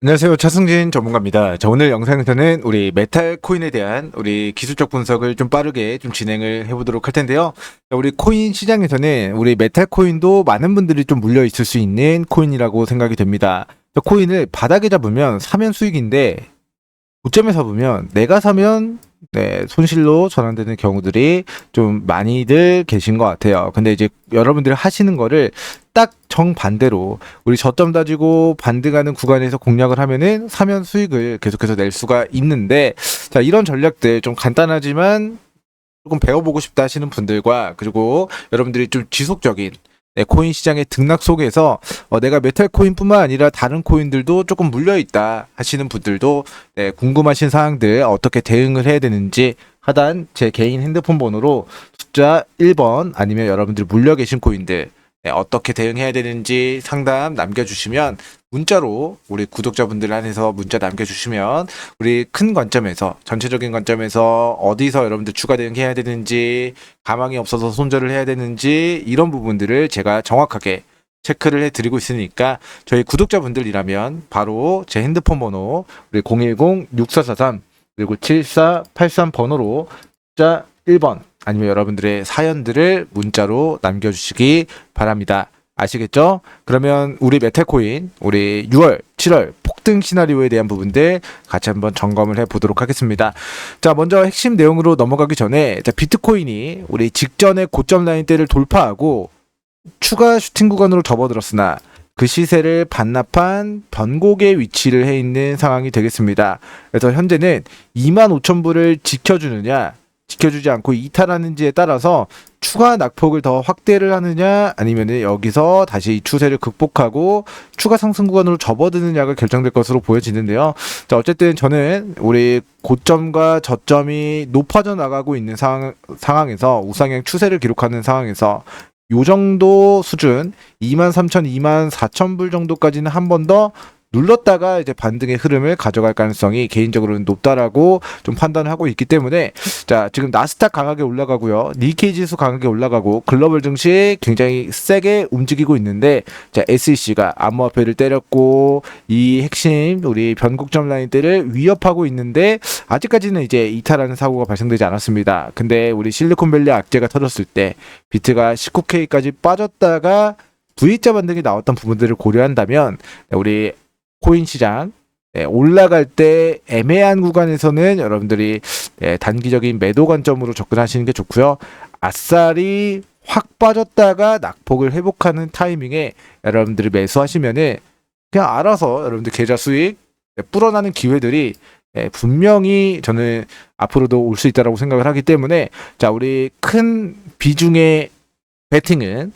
안녕하세요. 차승진 전문가입니다. 자, 오늘 영상에서는 우리 메탈 코인에 대한 우리 기술적 분석을 좀 빠르게 좀 진행을 해보도록 할 텐데요. 자, 우리 코인 시장에서는 우리 메탈 코인도 많은 분들이 좀 물려 있을 수 있는 코인이라고 생각이 됩니다. 자, 코인을 바닥에 잡으면 사면 수익인데 고점에 잡으면 내가 사면 네, 손실로 전환되는 경우들이 좀 많이들 계신 것 같아요. 근데 이제 여러분들이 하시는 거를 딱 정반대로 우리 저점 다지고 반등 하는 구간에서 공략을 하면은 사면 수익을 계속해서 낼 수가 있는데 자, 이런 전략들 좀 간단하지만 조금 배워보고 싶다 하시는 분들과 그리고 여러분들이 좀 지속적인 네, 코인 시장의 등락 속에서 어, 내가 메탈 코인뿐만 아니라 다른 코인들도 조금 물려 있다 하시는 분들도 네, 궁금하신 사항들 어떻게 대응을 해야 되는지 하단 제 개인 핸드폰 번호로 숫자 1번 아니면 여러분들 물려 계신 코인들 네, 어떻게 대응해야 되는지 상담 남겨주시면 문자로 우리 구독자분들 안에서 문자 남겨주시면 우리 큰 관점에서 전체적인 관점에서 어디서 여러분들 추가 대응해야 되는지 가망이 없어서 손절을 해야 되는지 이런 부분들을 제가 정확하게 체크를 해드리고 있으니까 저희 구독자분들이라면 바로 제 핸드폰 번호 우리 010-6443 그리고 7483 번호로 숫자 1번 아니면 여러분들의 사연들을 문자로 남겨주시기 바랍니다. 아시겠죠? 그러면 우리 메탈코인 우리 6월, 7월 폭등 시나리오에 대한 부분들 같이 한번 점검을 해 보도록 하겠습니다. 자, 먼저 핵심 내용으로 넘어가기 전에 자, 비트코인이 우리 직전의 고점 라인대를 돌파하고 추가 슈팅 구간으로 접어들었으나 그 시세를 반납한 변곡의 위치를 해 있는 상황이 되겠습니다. 그래서 현재는 25,000불을 지켜주느냐 지켜주지 않고 이탈하는지에 따라서 추가 낙폭을 더 확대를 하느냐 아니면 여기서 다시 이 추세를 극복하고 추가 상승 구간으로 접어드느냐가 결정될 것으로 보여지는데요. 자 어쨌든 저는 우리 고점과 저점이 높아져 나가고 있는 상황, 상황에서 우상향 추세를 기록하는 상황에서 요 정도 수준 23,000, 24,000불 정도까지는 한 번 더 눌렀다가 이제 반등의 흐름을 가져갈 가능성이 개인적으로는 높다라고 좀 판단을 하고 있기 때문에 자 지금 나스닥 강하게 올라가고요 니케이 지수 강하게 올라가고 글로벌 증시 굉장히 세게 움직이고 있는데 자 SEC가 암호화폐를 때렸고 이 핵심 우리 변곡점 라인대를 위협하고 있는데 아직까지는 이제 이탈하는 사고가 발생되지 않았습니다. 근데 우리 실리콘밸리 악재가 터졌을 때 비트가 19K까지 빠졌다가 V자 반등이 나왔던 부분들을 고려한다면 우리 코인 시장 예, 올라갈 때 애매한 구간에서는 여러분들이 예, 단기적인 매도 관점으로 접근하시는 게 좋고요. 아싸리 확 빠졌다가 낙폭을 회복하는 타이밍에 여러분들이 매수하시면은 그냥 알아서 여러분들 계좌 수익 예, 불어나는 기회들이 예, 분명히 저는 앞으로도 올 수 있다라고 생각을 하기 때문에 자 우리 큰 비중의 베팅은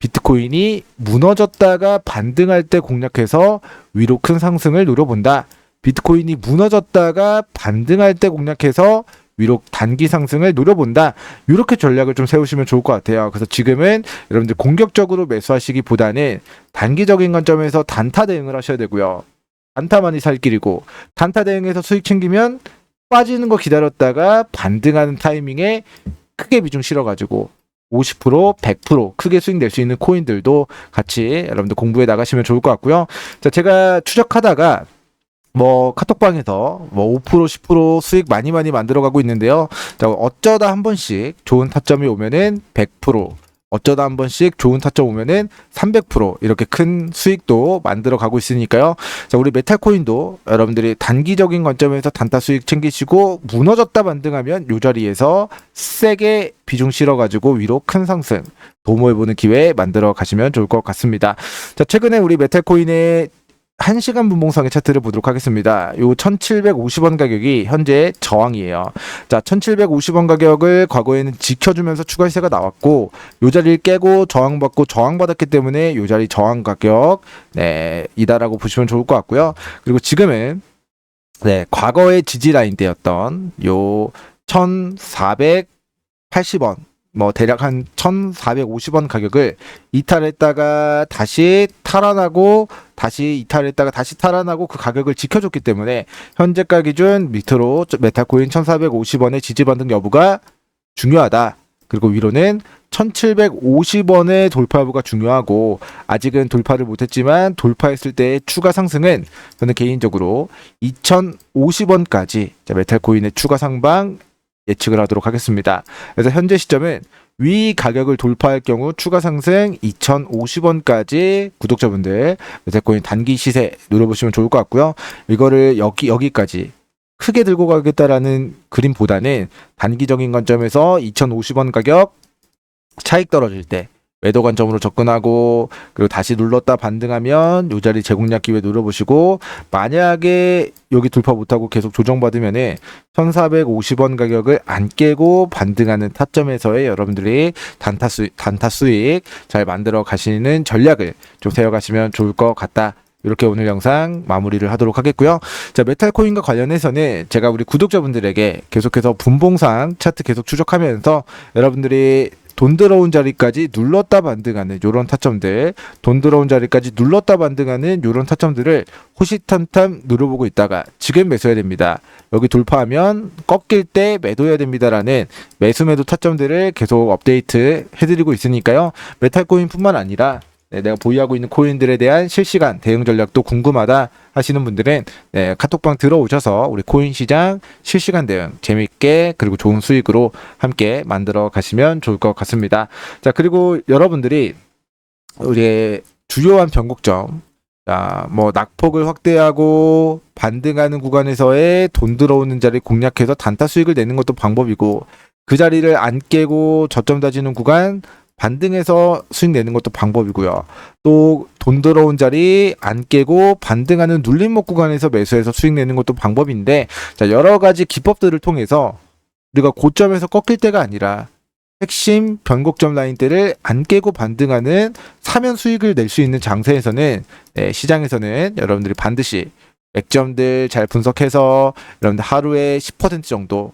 비트코인이 무너졌다가 반등할 때 공략해서 위로 큰 상승을 노려본다. 비트코인이 무너졌다가 반등할 때 공략해서 위로 단기 상승을 노려본다. 이렇게 전략을 좀 세우시면 좋을 것 같아요. 그래서 지금은 여러분들 공격적으로 매수하시기보다는 단기적인 관점에서 단타 대응을 하셔야 되고요. 단타만이 살 길이고 단타 대응에서 수익 챙기면 빠지는 거 기다렸다가 반등하는 타이밍에 크게 비중 실어가지고 50% 100% 크게 수익 낼 수 있는 코인들도 같이 여러분들 공부해 나가시면 좋을 것 같고요. 자, 제가 추적하다가 뭐 카톡방에서 뭐 5% 10% 수익 많이 많이 만들어 가고 있는데요. 자, 어쩌다 한 번씩 좋은 타점이 오면은 100% 어쩌다 한 번씩 좋은 타점 오면은 300% 이렇게 큰 수익도 만들어 가고 있으니까요. 자, 우리 메탈코인도 여러분들이 단기적인 관점에서 단타 수익 챙기시고 무너졌다 반등하면 요 자리에서 세게 비중 실어 가지고 위로 큰 상승 도모해 보는 기회 만들어 가시면 좋을 것 같습니다. 자, 최근에 우리 메탈코인의 1시간 분봉상의 차트를 보도록 하겠습니다. 요 1750원 가격이 현재 저항이에요. 자, 1750원 가격을 과거에는 지켜주면서 추가 시세가 나왔고 요 자리를 깨고 저항받고 저항받았기 때문에 요 자리 저항 가격 네, 이다라고 보시면 좋을 것 같고요. 그리고 지금은 네, 과거의 지지 라인대였던 요 1480원 뭐 대략 한 1,450원 가격을 이탈했다가 다시 탈환하고 다시 이탈했다가 다시 탈환하고 그 가격을 지켜줬기 때문에 현재가 기준 밑으로 메타코인 1,450원의 지지 반등 여부가 중요하다. 그리고 위로는 1750원의 돌파부가 중요하고 아직은 돌파를 못했지만 돌파했을 때의 추가 상승은 저는 개인적으로 2050원까지 메탈코인의 추가 상방 예측을 하도록 하겠습니다. 그래서 현재 시점은 위 가격을 돌파할 경우 추가 상승 2,050원까지 구독자분들 메탈코인 단기 시세 눌러보시면 좋을 것 같고요. 이거를 여기 여기까지 크게 들고 가겠다라는 그림보다는 단기적인 관점에서 2,050원 가격 차익 떨어질 때 매도 관점으로 접근하고 그리고 다시 눌렀다 반등하면 요 자리 제공략 기회 눌러보시고 만약에 여기 돌파 못하고 계속 조정받으면은 1450원 가격을 안 깨고 반등하는 타점에서의 여러분들이 단타 수 단타 수익 잘 만들어 가시는 전략을 좀 세워가시면 좋을 것 같다. 이렇게 오늘 영상 마무리를 하도록 하겠고요. 자, 메탈코인과 관련해서는 제가 우리 구독자분들에게 계속해서 분봉상 차트 계속 추적하면서 여러분들이 돈 들어온 자리까지 눌렀다 반등하는 요런 타점들, 돈 들어온 자리까지 눌렀다 반등하는 요런 타점들을 호시탐탐 누려보고 있다가 지금 매수해야 됩니다. 여기 돌파하면 꺾일 때 매도해야 됩니다라는 매수 매도 타점들을 계속 업데이트 해드리고 있으니까요. 메탈코인뿐만 아니라 네, 내가 보유하고 있는 코인들에 대한 실시간 대응 전략도 궁금하다 하시는 분들은 네, 카톡방 들어오셔서 우리 코인 시장 실시간 대응 재밌게 그리고 좋은 수익으로 함께 만들어 가시면 좋을 것 같습니다. 자 그리고 여러분들이 우리 주요한 변곡점 자, 뭐 낙폭을 확대하고 반등하는 구간에서의 돈 들어오는 자리 공략해서 단타 수익을 내는 것도 방법이고 그 자리를 안 깨고 저점 다지는 구간 반등해서 수익 내는 것도 방법이고요. 또 돈 들어온 자리 안 깨고 반등하는 눌림목 구간에서 매수해서 수익 내는 것도 방법인데 자, 여러 가지 기법들을 통해서 우리가 고점에서 꺾일 때가 아니라 핵심 변곡점 라인대를 안 깨고 반등하는 사면 수익을 낼 수 있는 장세에서는 네, 시장에서는 여러분들이 반드시 맥점들 잘 분석해서 여러분들 하루에 10% 정도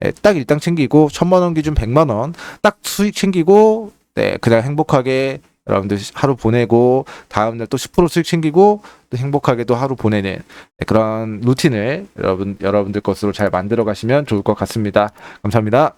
네, 딱 일당 챙기고 천만 원 기준 100만 원 딱 수익 챙기고 네, 그냥 행복하게 여러분들 하루 보내고 다음날 또 10% 수익 챙기고 또 행복하게 또 하루 보내는 네, 그런 루틴을 여러분 여러분들 것으로 잘 만들어 가시면 좋을 것 같습니다. 감사합니다.